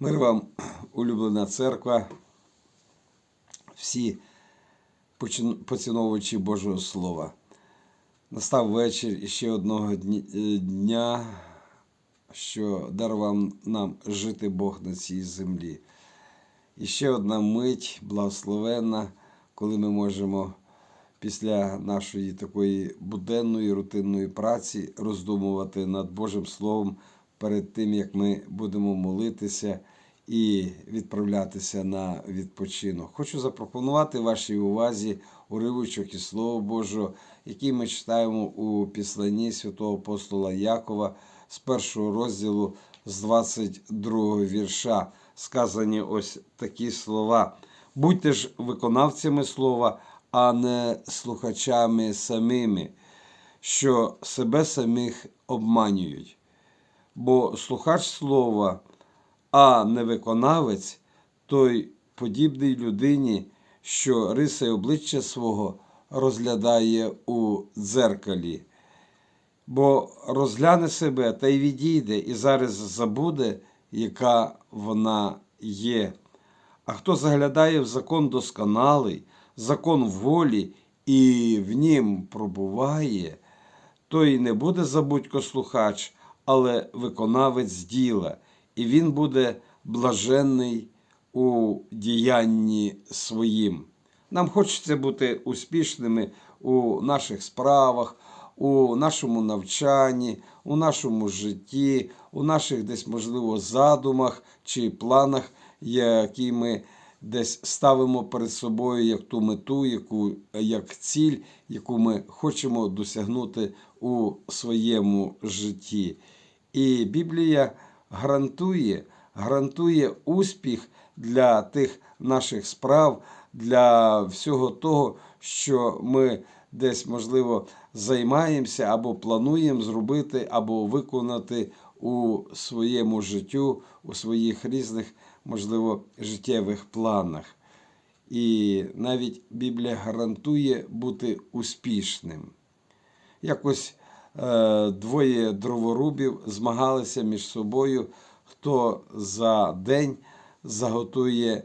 Мир вам, улюблена церква, всі поціновувачі Божого Слова. Настав вечір іще одного е, дня, що дарував нам жити Бог на цій землі. І ще одна мить благословенна, коли ми можемо після нашої такої буденної рутинної праці роздумувати над Божим Словом перед тим, як ми будемо молитися і відправлятися на відпочинок. Хочу запропонувати вашій увазі уривочок із Слова Божого, який ми читаємо у післанні святого апостола Якова з першого розділу з 22 вірша. Сказані ось такі слова. Будьте ж виконавцями слова, а не слухачами самими, що себе самих обманюють. Бо слухач слова, а не виконавець, той подібний людині, що риси обличчя свого розглядає у дзеркалі. Бо розгляне себе та й відійде, і зараз забуде, яка вона є. А хто заглядає в закон досконалий, закон волі і в нім пробуває, той не буде забудько слухач, але виконавець діла, і він буде блаженний у діянні своїм. Нам хочеться бути успішними у наших справах, у нашому навчанні, у нашому житті, у наших десь, можливо, задумах чи планах, які ми десь ставимо перед собою як ту мету, яку, як ціль, яку ми хочемо досягнути у своєму житті. І Біблія гарантує, гарантує успіх для тих наших справ, для всього того, що ми десь, можливо, займаємося або плануємо зробити, або виконати у своєму життю, у своїх різних, можливо, життєвих планах. І навіть Біблія гарантує бути успішним. Якось двоє дроворубів змагалися між собою, хто за день заготує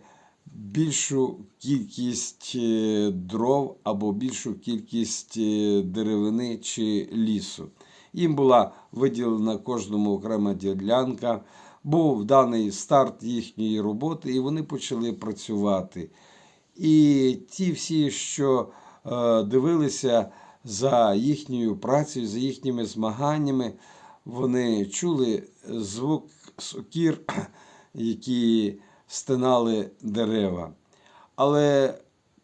більшу кількість е, дров або більшу кількість е, деревини чи лісу. Їм була виділена кожному окрема ділянка, був даний старт їхньої роботи, і вони почали працювати. І ті всі, що е, дивилися за їхньою працею, за їхніми змаганнями, вони чули звук сокір, які стинали дерева. Але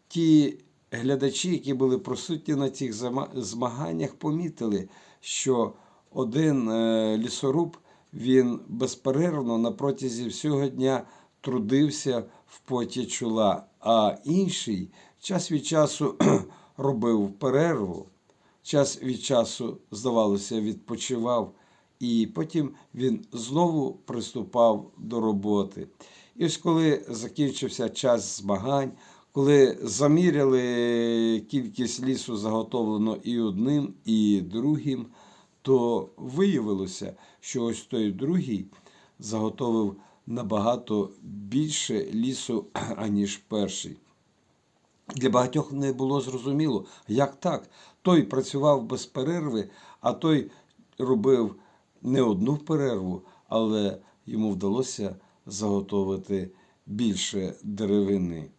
ті глядачі, які були присутні на цих змаганнях, помітили, що один е, лісоруб він безперервно на протязі всього дня трудився в поті чола, а інший час від часу робив перерву, час від часу, здавалося, відпочивав, і потім він знову приступав до роботи. І ось коли закінчився час змагань, коли заміряли кількість лісу заготовлено і одним, і другим, то виявилося, що ось той другий заготовив набагато більше лісу, аніж перший. Для багатьох не було зрозуміло, як так. Той працював без перерви, а той робив не одну перерву, але йому вдалося заготовити більше деревини.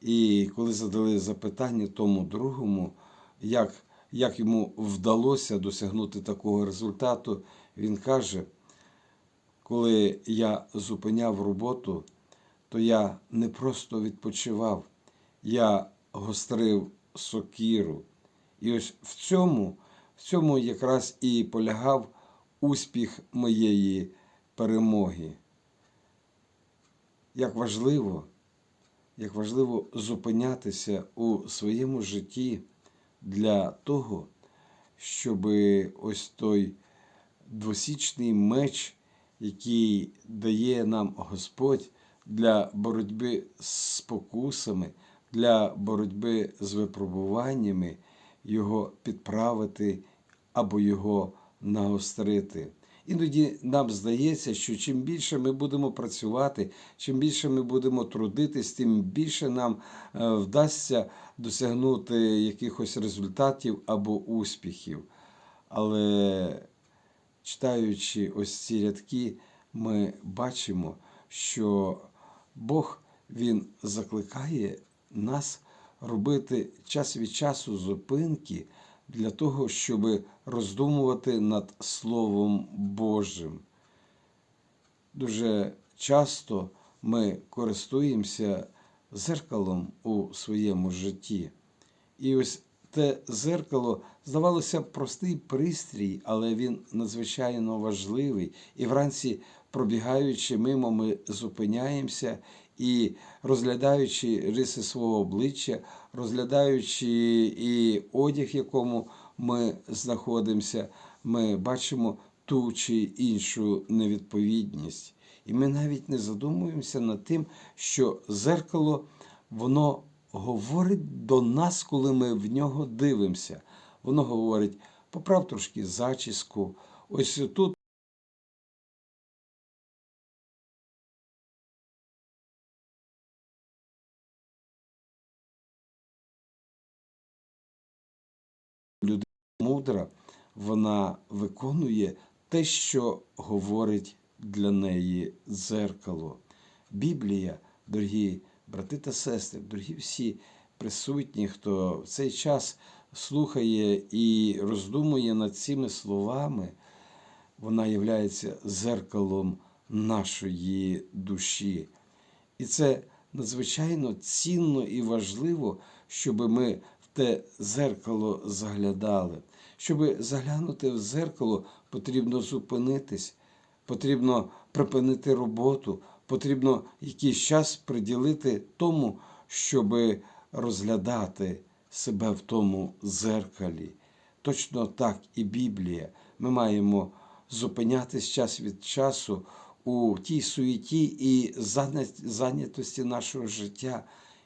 І коли задали запитання тому другому, як, як йому вдалося досягнути такого результату, він каже: коли я зупиняв роботу, то я не просто відпочивав, я гострив сокіру. І ось в цьому, в цьому якраз і полягав успіх моєї перемоги. Як важливо, як важливо зупинятися у своєму житті для того, щоб ось той двосічний меч, який дає нам Господь для боротьби з спокусами, для боротьби з випробуваннями, його підправити або його нагострити. Іноді нам здається, що чим більше ми будемо працювати, чим більше ми будемо трудитись, тим більше нам е, вдасться досягнути якихось результатів або успіхів. Але читаючи ось ці рядки, ми бачимо, що Бог Він закликає нас робити час від часу зупинки для того, щоб роздумувати над Словом Божим. Дуже часто ми користуємося зеркалом у своєму житті. І ось те зеркало, здавалося, простий пристрій, але він надзвичайно важливий. І вранці, пробігаючи мимо, ми зупиняємося і розглядаючи риси свого обличчя, розглядаючи і одяг, в якому ми знаходимося, ми бачимо ту чи іншу невідповідність. І ми навіть не задумуємося над тим, що зеркало, воно говорить до нас, коли ми в нього дивимося. Воно говорить, поправ трошки зачіску. Ось тут мудра, вона виконує те, що говорить для неї дзеркало. Біблія, дорогі брати та сестри, дорогі всі присутні, хто в цей час слухає і роздумує над цими словами, вона є зеркалом нашої душі. І це надзвичайно цінно і важливо, щоб ми в те зеркало заглядали. Щоб заглянути в зеркало, потрібно зупинитись, потрібно припинити роботу, потрібно якийсь час приділити тому, щоб розглядати себе в тому зеркалі. Точно так і Біблія. Ми маємо зупинятись час від часу у тій суеті і зайнятості нашого життя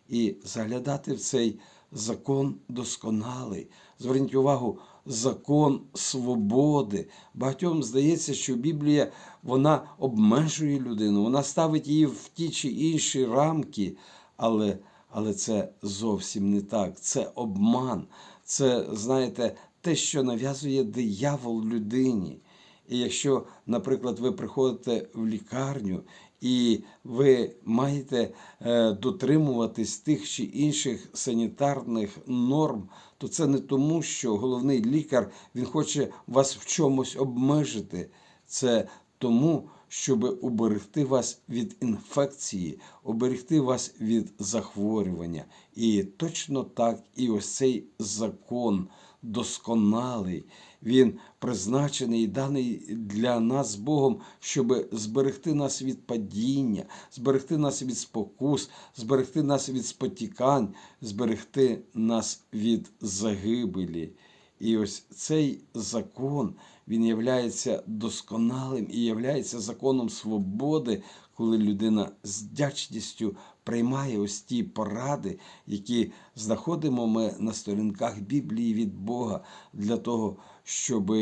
і заглядати в цей закон досконалий. Зверніть увагу, закон свободи. Багатьом здається, що Біблія вона обмежує людину, вона ставить її в ті чи інші рамки, але, але це зовсім не так. Це обман. Це, знаєте, те, що нав'язує диявол людині. І якщо, наприклад, ви приходите в лікарню і ви маєте е, дотримуватись тих чи інших санітарних норм, то це не тому, що головний лікар він хоче вас в чомусь обмежити. Це тому, щоб уберегти вас від інфекції, уберегти вас від захворювання. І точно так і ось цей закон досконалий. Він призначений і даний для нас Богом, щоб зберегти нас від падіння, зберегти нас від спокус, зберегти нас від спотікань, зберегти нас від загибелі. І ось цей закон, він являється досконалим і являється законом свободи, коли людина з вдячністю приймає ось ті поради, які знаходимо ми на сторінках Біблії від Бога для того, щоб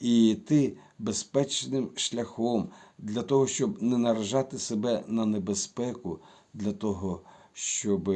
йти безпечним шляхом, для того, щоб не наражати себе на небезпеку, для того, щоб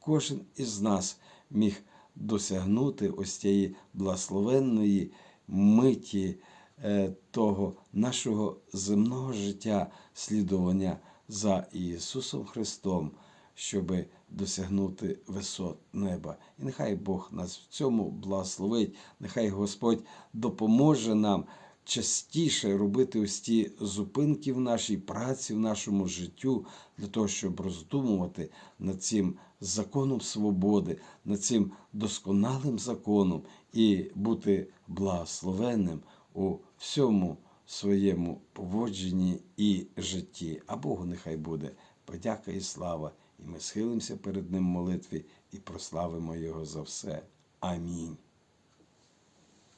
кожен із нас міг досягнути ось цієї благословенної миті е, того нашого земного життя, слідування за Ісусом Христом, щоб досягнути висот неба. І нехай Бог нас в цьому благословить, нехай Господь допоможе нам частіше робити ось ті зупинки в нашій праці, в нашому життю, для того, щоб роздумувати над цим законом свободи, над цим досконалим законом і бути благословенним у всьому своєму поводженні і житті. А Богу нехай буде подяка і слава, і ми схилимося перед Ним в молитві і прославимо Його за все. Амінь.